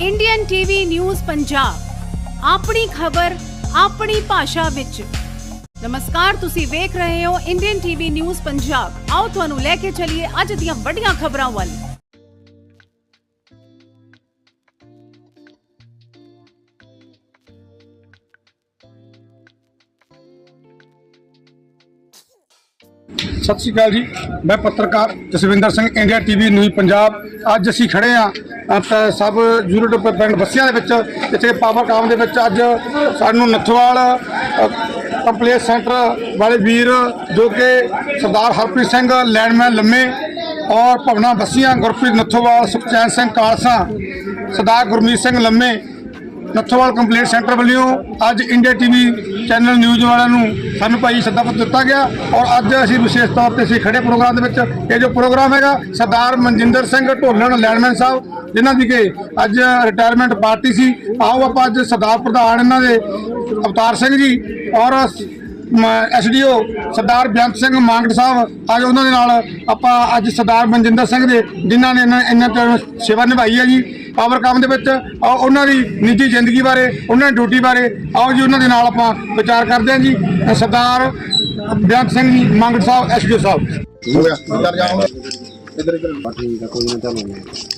Indian TV news Punjab ਆਪਣੀ ਖਬਰ, ਆਪਣੀ ਭਾਸ਼ਾ ਵਿੱਚ। ਨਮਸਕਾਰ, ਤੁਸੀਂ ਵੇਖ ਰਹੇ ਹੋ ਇੰਡੀਅਨ ਟੀਵੀ ਨਿਊਜ਼ ਪੰਜਾਬ ਆਓ ਤੁਹਾਨੂੰ ਲੈ ਕੇ ਚੱਲੀਏ ਅੱਜ ਦੀਆਂ ਵੱਡੀਆਂ ਖਬਰਾਂ ਵੱਲ। ਸਤਿ ਸ਼੍ਰੀ ਅਕਾਲ ਜੀ, ਮੈਂ ਪੱਤਰਕਾਰ Jaswinder Singh India TV news Punjab ਅੱਜ ਅਸੀਂ ਖੜੇ ਆ ਸਭ ਯੂਨਿਟ ਪਿੰਡ ਬੱਸਿਆਂ ਦੇ ਵਿੱਚ, ਇੱਥੇ ਪਾਵਰ ਕਾਮ ਦੇ ਵਿੱਚ ਅੱਜ ਸਾਨੂੰ ਨੱਥਵਾਲ ਕੰਪਲੇਂਟ ਸੈਂਟਰ ਵਾਲੇ ਵੀਰ ਜੋ ਕਿ ਸਰਦਾਰ ਹਰਪ੍ਰੀਤ ਸਿੰਘ, ਲੈਂਡਮੈਨ ਲੰਮੇ ਔਰ ਭਵਨਾ ਬੱਸੀਆਂ, ਗੁਰਪ੍ਰੀਤ ਨੱਥੋਵਾਲ, ਸੁਖਚੈਨ ਸਿੰਘ ਕਾਲਸਾ, ਸਰਦਾਰ ਗੁਰਮੀਤ ਸਿੰਘ ਲੰਮੇ ਨੱਥੋਵਾਲ ਕੰਪਲੇਂਟ ਸੈਂਟਰ ਵੱਲੋਂ ਅੱਜ ਇੰਡੀਆ ਟੀਵੀ ਚੈਨਲ ਨਿਊਜ਼ ਵਾਲਿਆਂ ਨੂੰ ਸਾਨੂੰ ਭਾਈ ਸੱਦਾ ਪੱਤਰ ਦਿੱਤਾ ਗਿਆ ਔਰ ਅੱਜ ਅਸੀਂ ਵਿਸ਼ੇਸ਼ ਤੌਰ ਤੇ ਅਸੀਂ ਖੜੇ ਪ੍ਰੋਗਰਾਮ ਦੇ ਵਿੱਚ। ਇਹ ਜੋ ਪ੍ਰੋਗਰਾਮ ਹੈਗਾ, ਸਰਦਾਰ ਮਨਜਿੰਦਰ ਸਿੰਘ ਢੋਲਣ, ਲੈਂਡਮੈਨ ਸਾਹਿਬ ਜਿਨ੍ਹਾਂ ਦੀ ਕਿ ਅੱਜ ਰਿਟਾਇਰਮੈਂਟ ਪਾਰਟੀ ਸੀ। ਆਓ ਆਪਾਂ ਅੱਜ ਸਰਦਾਰ ਪ੍ਰਧਾਨ ਇਹਨਾਂ ਦੇ ਅਵਤਾਰ ਸਿੰਘ ਜੀ ਔਰ ਐਸਡੀਓ ਸਰਦਾਰ ਬੇਅੰਤ ਸਿੰਘ ਮਾਂਗਟ ਸਾਹਿਬ ਅੱਜ ਉਹਨਾਂ ਦੇ ਨਾਲ ਆਪਾਂ ਅੱਜ ਸਰਦਾਰ ਮਨਜਿੰਦਰ ਸਿੰਘ ਦੇ ਜਿਨ੍ਹਾਂ ਨੇ ਇਹਨਾਂ ਇਹਨਾਂ ਤੇ ਸੇਵਾ ਨਿਭਾਈ ਹੈ ਜੀ। ਪਾਵਰ ਕਾਮ ਦੇ ਵਿੱਚ ਆਓ ਉਹਨਾਂ ਦੀ ਨਿੱਜੀ ਜ਼ਿੰਦਗੀ ਬਾਰੇ ਉਹਨਾਂ ਦੀ ਡਿਊਟੀ ਬਾਰੇ ਆਓ ਜੀ ਉਹਨਾਂ ਦੇ ਨਾਲ ਆਪਾਂ ਵਿਚਾਰ ਕਰਦੇ ਹਾਂ ਜੀ। ਸਰਦਾਰ ਬੇਅੰਤ ਸਿੰਘ ਜੀ ਮਾਂਗਟ ਸਾਹਿਬ ਐਸਡੀਓ ਸਾਹਿਬ। ਹੋ ਗਿਆ। ਇੱਧਰ ਜਾਓ ਇੱਧਰ ਇੱਧਰ ਠੀਕ ਆ ਕੋਈ ਨਾ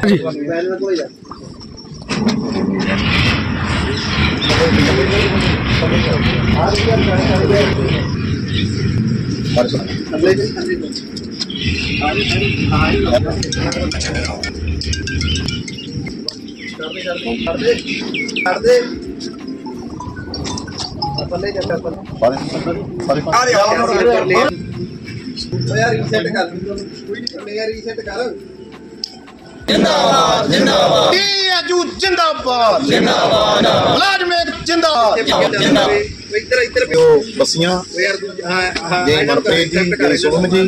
ਕੋਈ ਕੋਈ ਦੇ ਕਰ ਦੇ ਚੱਲੇ ਜਾਂਦੇ ਜਗ੍ਹਾ ਛੱਡ ਜੀ ਸਾਰੇ ਇਹ ਆਜੂ ਜਿੰਦਾਬਾਦ। ਜਿੰਦਾਬਾਦ। ਮੁਲਾਜ਼ਮ ਏਕ ਜਿੰਦਾਬਾਦ। ਇੱਧਰ ਇੱਧਰ ਜੋ ਬੱਸੀਆਂ। ਜੈ ਮਨਪ੍ਰੀਤ ਜੀ, ਜੈ ਸੁਖਮ ਜੀ।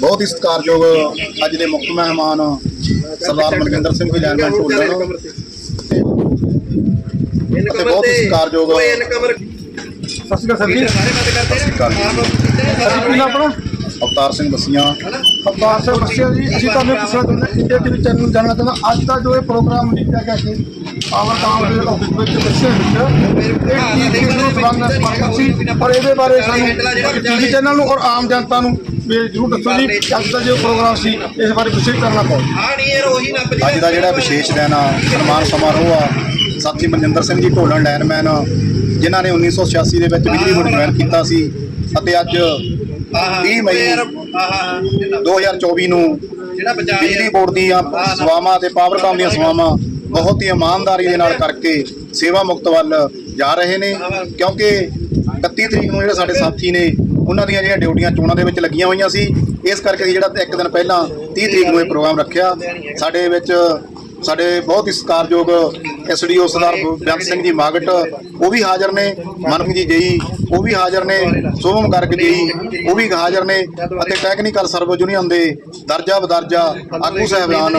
ਬਹੁਤ ਹੀ ਸਤਿਕਾਰਯੋਗ ਅੱਜ ਦੇ ਮੁੱਖ ਮਹਿਮਾਨ ਸਰਦਾਰ ਮਨਜਿੰਦਰ ਸਿੰਘ ਜੀ ਲੈਂਡਮੈਨ ਢੋਲਣ। ਅਤੇ ਬਹੁਤ ਹੀ ਸਤਿਕਾਰਯੋਗ ਸਤਿ ਸ਼੍ਰੀ ਅਕਾਲ ਸਰ ਜੀ। ਸਾਰੇ ਬੰਦ ਕਰਦੇ ਸਤਿ ਸ਼੍ਰੀ ਅਕਾਲ। ਜੀ। ਅਸੀਂ ਕੀ ਨਾਮ ਆਪਣਾ? ਅਵਤਾਰ ਸਿੰਘ ਬੱਸੀਆਂ। ਅਵਤਾਰ ਸਿੰਘ ਬੱਸਿਆ ਜੀ ਅਸੀਂ ਤੁਹਾਨੂੰ ਪੁੱਛਣਾ ਚਾਹੁੰਦੇ ਹਾਂ ਇੰਡੀਆ ਟੀਵੀ ਚੈਨਲ ਨੂੰ ਜਾਣਨਾ ਚਾਹੁੰਦਾ। ਅੱਜ ਦਾ ਜੋ ਇਹ ਪ੍ਰੋਗਰਾਮ ਲਿਖਿਆ ਗਿਆ ਸੀ ਪਾਵਰ ਕਾਮ ਦੇ ਆਫਿਸ ਵਿੱਚ ਬੱਸੇ ਵਿੱਚ ਇਹ ਕੀ ਕਿਸ ਨੂੰ ਸੰਬੰਧ ਸੰਬੰਧ ਸੀ ਪਰ ਇਹਦੇ ਬਾਰੇ ਸਾਨੂੰ ਟੀਵੀ ਚੈਨਲ ਨੂੰ ਔਰ ਆਮ ਜਨਤਾ ਨੂੰ ਵੀ ਜ਼ਰੂਰ ਦੱਸੋ ਜੀ ਅੱਜ ਦਾ ਜੋ ਪ੍ਰੋਗਰਾਮ ਸੀ ਇਸ ਬਾਰੇ ਵਿਸ਼ੇਸ਼ ਕਰਨਾ ਪਊ ਅੱਜ ਦਾ ਜਿਹੜਾ ਵਿਸ਼ੇਸ਼ ਦਿਨ ਆ ਸਨਮਾਨ ਸਮਾਰੋਹ ਆ ਸਾਥੀ ਮਨਜਿੰਦਰ ਸਿੰਘ ਜੀ ਢੋਲਣ ਲਾਇਨਮੈਨ ਜਿਨ੍ਹਾਂ ਨੇ 1986 ਦੇ ਵਿੱਚ ਬਿਜਲੀ ਬੋਰਡ ਜੁਆਇਨ ਕੀਤਾ ਸੀ ਅਤੇ ਅੱਜ 30 ਮਈ ਯਾਰ ਹਾਂ ਹਾਂ 2024 ਨੂੰ ਬਿਜਲੀ ਬੋਰਡ ਦੀਆਂ ਸੇਵਾਵਾਂ ਤੇ ਪਾਵਰਕਾਮ ਦੀਆਂ ਸੇਵਾਵਾਂ ਬਹੁਤ ਹੀ ਇਮਾਨਦਾਰੀ ਦੇ ਨਾਲ ਕਰਕੇ ਸੇਵਾ ਮੁਕਤ ਵੱਲ ਜਾ ਰਹੇ ਨੇ ਕਿਉਂਕਿ 31 ਤਰੀਕ ਨੂੰ ਜਿਹੜੇ ਸਾਡੇ ਸਾਥੀ ਨੇ ਉਹਨਾਂ ਦੀਆਂ ਜਿਹੜੀਆਂ ਡਿਊਟੀਆਂ ਚੋਣਾਂ ਦੇ ਵਿੱਚ ਲੱਗੀਆਂ ਹੋਈਆਂ ਸੀ ਇਸ ਕਰਕੇ ਜਿਹੜਾ ਇੱਕ ਦਿਨ ਪਹਿਲਾਂ 30 ਤਰੀਕ ਨੂੰ ਇਹ ਪ੍ਰੋਗਰਾਮ ਰੱਖਿਆ। ਸਾਡੇ ਵਿੱਚ ਸਾਡੇ ਬਹੁਤ ਹੀ ਸਤਿਕਾਰਯੋਗ ਐਸਡੀਓ ਸਰਦਾਰ ਬੇਅੰਤ ਸਿੰਘ ਜੀ ਮਾਗਟ ਉਹ ਵੀ ਹਾਜ਼ਰ ਨੇ ਮਨਪ੍ਰੀਤ ਜੀ ਜਈ ਉਹ ਵੀ ਹਾਜ਼ਰ ਨੇ ਸੋਮਮ ਗਰਗ ਜੀ ਉਹ ਵੀ ਹਾਜ਼ਰ ਨੇ ਅਤੇ ਟੈਕਨੀਕਲ ਸਰਵ ਯੂਨੀਅਨ ਦੇ ਦਰਜਾ ਬਦਰਜਾ ਆਗੂ ਸਾਹਿਬਾਨ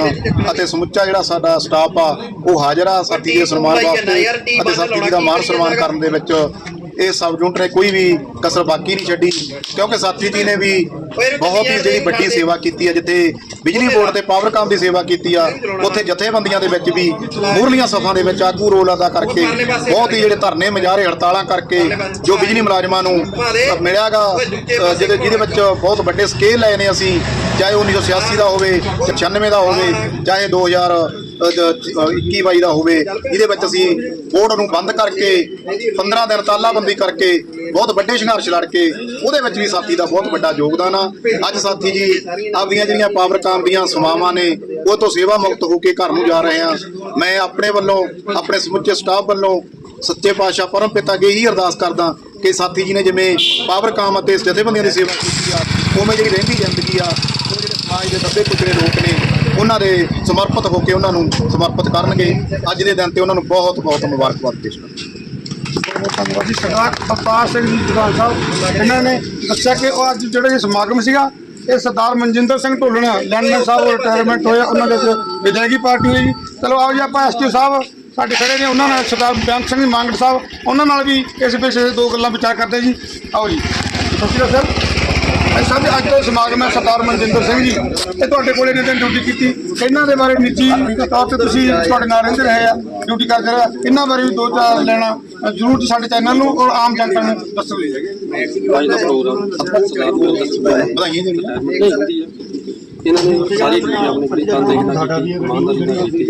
ਅਤੇ ਸਮੁੱਚਾ ਜਿਹੜਾ ਸਾਡਾ ਸਟਾਫ ਆ ਉਹ ਹਾਜ਼ਰ ਆ ਸਾਥੀ ਦੇ ਸਨਮਾਨ ਵਾਸਤੇ ਅਤੇ ਸਾਥੀ ਜੀ ਦਾ ਮਾਨ ਸਨਮਾਨ ਕਰਨ ਦੇ ਵਿੱਚ ਇਹ ਸਬ ਯੂਨਿਟ ਨੇ ਕੋਈ ਵੀ ਕਸਰ ਬਾਕੀ ਨਹੀਂ ਛੱਡੀ ਕਿਉਂਕਿ ਸਾਥੀ ਜੀ ਨੇ ਵੀ ਬਹੁਤ ਹੀ ਜਿਹੜੀ ਵੱਡੀ ਸੇਵਾ ਕੀਤੀ ਹੈ ਜਿੱਥੇ ਬਿਜਲੀ ਬੋਰਡ ਤੇ ਪਾਵਰਕਾਮ ਦੀ ਸੇਵਾ ਕੀਤੀ ਆ ਉੱਥੇ ਜਥੇਬੰਦੀਆਂ ਦੇ ਵਿੱਚ ਵੀ ਮੂਰਲੀਆਂ ਸਫਾਂ ਦੇ ਵਿੱਚ ਆਗੂ ਰੋਲ ਅਦਾ ਕਰਕੇ ਬਹੁਤ ਹੀ ਜਿਹੜੇ ਧਰਨੇ ਮਜਾਰੇ ਹੜਤਾਲਾਂ ਕਰਕੇ ਜੋ ਬਿਜਲੀ ਮੁਲਾਜ਼ਮਾਂ ਨੂੰ ਮਿਲਿਆਗਾ ਜਿਹਦੇ ਜਿਹਦੇ ਵਿੱਚ ਬਹੁਤ ਵੱਡੇ ਸਕੇਲ ਲਏ ਨੇ ਅਸੀਂ ਚਾਹੇ 1986 ਦਾ ਹੋਵੇ 96 ਦਾ ਹੋਵੇ ਚਾਹੇ 2000 21 22 ਦਾ ਹੋਵੇ ਇਹਦੇ ਵਿੱਚ ਅਸੀਂ ਬੋਰਡ ਨੂੰ ਬੰਦ ਕਰਕੇ 15 ਦਿਨ ਤਾਲਾਬੰਦੀ ਕਰਕੇ ਬਹੁਤ ਵੱਡੇ ਸੰਘਰਸ਼ ਲੜ ਕੇ ਉਹਦੇ ਵਿੱਚ ਵੀ ਸਾਥੀ ਦਾ ਬਹੁਤ ਵੱਡਾ ਯੋਗਦਾਨ ਆ। ਅੱਜ ਸਾਥੀ ਜੀ ਆਪਦੀਆਂ ਜਿਹੜੀਆਂ ਪਾਵਰ ਕਾਮ ਦੀਆਂ ਸੇਵਾਵਾਂ ਨੇ, ਉਹ ਤੋਂ ਸੇਵਾ ਮੁਕਤ ਹੋ ਕੇ ਘਰ ਨੂੰ ਜਾ ਰਹੇ ਆ। ਮੈਂ ਆਪਣੇ ਵੱਲੋਂ, ਆਪਣੇ ਸਮੁੱਚੇ ਸਟਾਫ ਵੱਲੋਂ ਸੱਚੇ ਪਾਤਸ਼ਾਹ ਪਰਮ ਪਿਤਾ ਅੱਗੇ ਹੀ ਅਰਦਾਸ ਕਰਦਾ ਕਿ ਸਾਥੀ ਜੀ ਨੇ ਜਿਵੇਂ ਪਾਵਰ ਕਾਮ ਅਤੇ ਜਥੇਬੰਦੀਆਂ ਦੀ ਸੇਵਾ ਕੀਤੀ ਆ, ਉਵੇਂ ਜਿਹੜੀ ਰਹਿੰਦੀ ਜ਼ਿੰਦਗੀ ਆ ਉਹ ਜਿਹੜੇ ਸਮਾਜ ਦੇ ਦੱਬੇ ਕੁਚਲੇ ਲੋਕ ਨੇ, ਉਹਨਾਂ ਦੇ ਸਮਰਪਿਤ ਹੋ ਕੇ ਉਹਨਾਂ ਨੂੰ ਸਮਰਪਿਤ ਕਰਨਗੇ। ਅੱਜ ਦੇ ਦਿਨ ਤੇ ਉਹਨਾਂ ਨੂੰ ਬਹੁਤ ਬਹੁਤ ਮੁਬਾਰਕਬਾਦ ਪੇਸ਼ ਕਰਦਾ। ਬਹੁਤ ਧੰਨਵਾਦ ਜੀ ਸਰਦਾਰ ਅਵਤਾਰ ਸਿੰਘ ਜੀ ਜਵਾਨ ਸਾਹਿਬ, ਇਹਨਾਂ ਨੇ ਦੱਸਿਆ ਕਿ ਉਹ ਅੱਜ ਜਿਹੜਾ ਇਹ ਸਮਾਗਮ ਸੀਗਾ, ਇਹ ਸਰਦਾਰ ਮਨਜਿੰਦਰ ਸਿੰਘ ਢੋਲਣਾ, ਲੈਂਡਮੈਨ ਸਾਹਿਬ ਰਿਟਾਇਰਮੈਂਟ ਹੋਇਆ, ਉਹਨਾਂ ਦੇ ਵਿੱਚ ਵਿਦਾਇਗੀ ਪਾਰਟੀ ਹੋਈ। ਜੀ ਚਲੋ ਆਓ ਜੀ, ਆਪਾਂ ਐਸਟੀਓ ਸਾਹਿਬ ਸਾਡੇ ਖੜੇ ਨੇ, ਉਹਨਾਂ ਨਾਲ ਸਰਦਾਰ ਬੇਅੰਤ ਸਿੰਘ ਮੰਗੜ ਸਾਹਿਬ, ਉਹਨਾਂ ਨਾਲ ਵੀ ਇਸ ਵਿਸ਼ੇ 'ਤੇ ਦੋ ਗੱਲਾਂ ਵਿਚਾਰ ਕਰਦੇ ਜੀ। ਆਓ ਜੀ। ਸਤਿ ਸ਼੍ਰੀ ਅਕਾਲ, ਸਰ। ਅੱਜ ਸਾਹਿਬ ਅੱਜ ਤੋਂ ਸਮਾਗਮ ਹੈ ਸਰਦਾਰ ਮਨਜਿੰਦਰ ਸਿੰਘ ਜੀ। ਇਹ ਤੁਹਾਡੇ ਕੋਲੇ ਨੇ ਦਿਨ ਡਿਊਟੀ ਕੀਤੀ। ਇਹਨਾਂ ਦੇ ਬਾਰੇ ਨਿੱਜੀ ਤੌਰ ਤੇ ਤੁਸੀਂ ਤੁਹਾਡੇ ਨਾਲ ਰਹਿੰਦੇ ਰਹੇ ਆ ਡਿਊਟੀ ਕਰਦੇ ਰਹੇ। ਇਹਨਾਂ ਬਾਰੇ ਵੀ ਦੋ ਚਾਰ ਲੈਣਾ ਜ਼ਰੂਰ ਸਾਡੇ ਚੈਨਲ ਨੂੰ ਔਰ ਆਮ ਜਨਤਾ ਨੂੰ ਦੱਸੋ ਜੀ ਅੱਜ ਦਾ ਪ੍ਰੋਗਰਾਮ ਵਧਾਈਆਂ ਜਿਹੜੀਆਂ ਇਹਨਾਂ ਨੇ ਸਾਰੀ ਡਿਊਟੀ ਆਪਣੀ ਬੜੀ ਤਨਦੇਹੀ ਨਾਲ ਕੀਤੀ ਇਮਾਨਦਾਰੀ ਨਾਲ ਕੀਤੀ।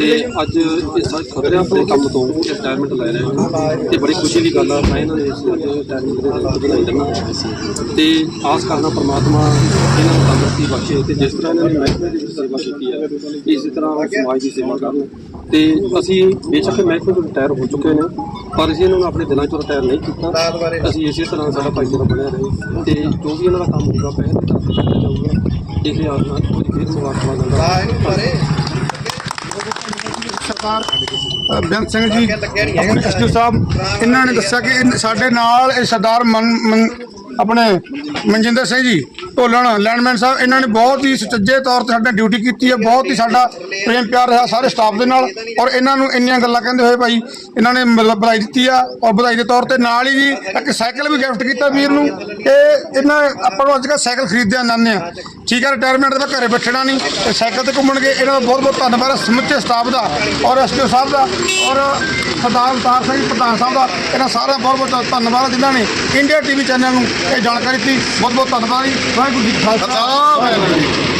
ਤੇ ਅੱਜ ਇਹ ਸਾਰੇ ਖਤਰੇ ਆਪਣੇ ਕੰਮ ਤੋਂ ਰਿਟਾਇਰਮੈਂਟ ਲੈ ਰਹੇ ਹਨ ਤੇ ਬੜੀ ਖੁਸ਼ੀ ਦੀ ਗੱਲ ਆ ਮੈਂ ਇਹਨਾਂ ਦੇ ਇਸ ਰਿਟਾਇਰਮੈਂਟ ਦੇ ਦਿਨ ਵਧਾਈ ਦਿੰਦਾ ਤੇ ਆਸ ਕਰਨਾ ਪ੍ਰਮਾਤਮਾ ਇਹਨਾਂ ਨੂੰ ਤੰਦਰੁਸਤੀ ਬਖਸ਼ੇ ਤੇ ਜਿਸ ਤਰ੍ਹਾਂ ਇਹਨਾਂ ਨੇ ਮਹਿਕਮੇ ਦੀ ਸੇਵਾ ਕੀਤੀ ਹੈ ਇਸੇ ਤਰ੍ਹਾਂ ਉਹ ਸਮਾਜ ਦੀ ਸੇਵਾ ਕਰਨ। ਤੇ ਅਸੀਂ ਬੇਸ਼ੱਕ ਮਹਿਕਮੇ ਤੋਂ ਰਿਟਾਇਰ ਹੋ ਚੁੱਕੇ ਨੇ ਪਰ ਅਸੀਂ ਇਹਨਾਂ ਨੂੰ ਆਪਣੇ ਦਿਲਾਂ ਚੋਂ ਰਿਟਾਇਰ ਨਹੀਂ ਕੀਤਾ। ਅਸੀਂ ਇਸੇ ਤਰ੍ਹਾਂ ਸਾਡਾ ਭਾਈਚਾਰਾ ਬਣਿਆ ਰਹੇ। ਤੇ ਜੋ ਵੀ ਇਹਨਾਂ ਦਾ ਕੰਮ ਹੋਊਗਾ ਪਹਿਲ ਦੇ ਇਹ ਬੇਅੰਤ ਸਿੰਘ ਜੀ ਐਸਟੀਓ ਸਾਹਿਬ ਇਹਨਾਂ ਨੇ ਦੱਸਿਆ ਕਿ ਸਾਡੇ ਨਾਲ ਇਹ ਸਰਦਾਰ ਮਨ ਆਪਣੇ ਮਨਜਿੰਦਰ ਸਿੰਘ ਜੀ ਢੋਲਣ ਲੈਂਡਮੈਨ ਸਾਹਿਬ ਇਹਨਾਂ ਨੇ ਬਹੁਤ ਹੀ ਸੁਚੱਜੇ ਤੌਰ ਤੇ ਸਾਡੇ ਡਿਊਟੀ ਕੀਤੀ ਹੈ ਬਹੁਤ ਹੀ ਸਾਡਾ ਪ੍ਰੇਮ ਪਿਆਰ ਰਿਹਾ ਸਾਰੇ ਸਟਾਫ ਦੇ ਨਾਲ। ਔਰ ਇਹਨਾਂ ਨੂੰ ਇੰਨੀਆਂ ਗੱਲਾਂ ਕਹਿੰਦੇ ਹੋਏ ਭਾਈ ਇਹਨਾਂ ਨੇ ਮਤਲਬ ਵਧਾਈ ਦਿੱਤੀ ਆ ਔਰ ਵਧਾਈ ਦੇ ਤੌਰ ਤੇ ਨਾਲ ਹੀ ਜੀ ਇੱਕ ਸਾਈਕਲ ਵੀ ਗਿਫਟ ਕੀਤਾ ਵੀਰ ਨੂੰ। ਇਹ ਇਹਨਾਂ ਆਪਾਂ ਨੂੰ ਅੱਜ ਕੱਲ੍ਹ ਸਾਈਕਲ ਖਰੀਦਦੇ ਆਨੰਦੇ ਆ। ਠੀਕ ਹੈ ਰਿਟਾਇਰਮੈਂਟ ਦੇ ਬਾਅਦ ਘਰੇ ਬੈਠਣਾ ਨਹੀਂ, ਤੇ ਸਾਈਕਲ ਤੇ ਘੁੰਮਣਗੇ ਇਹਨਾਂ ਦਾ ਬਹੁਤ ਬਹੁਤ ਧੰਨਵਾਦ ਹੈ, ਸਮੁੱਚੇ ਸਟਾਫ ਦਾ ਔਰ ਐਸਪੀਓ ਸਾਹਿਬ ਦਾ ਔਰ ਸਰਦਾਰ ਅਵਤਾਰ ਸਿੰਘ ਪ੍ਰਧਾਨ ਸਾਹਿਬ ਦਾ, ਇਹਨਾਂ ਸਾਰਿਆਂ ਦਾ ਬਹੁਤ ਬਹੁਤ ਧੰਨਵਾਦ ਹੈ ਜਿਨ੍ਹਾਂ ਨੇ ਇੰਡੀਆ ਟੀਵੀ ਚੈਨਲ ਨੂੰ ਇਹ ਜਾਣਕਾਰੀ ਦਿੱਤੀ, ਬਹੁਤ ਬਹੁਤ ਧੰਨਵਾਦ ਜੀ, ਵਾਹਿਗੁਰੂ ਜੀ ਖਾਲਸਾ। ਵਾਹਿਗੁਰੂ ਜੀ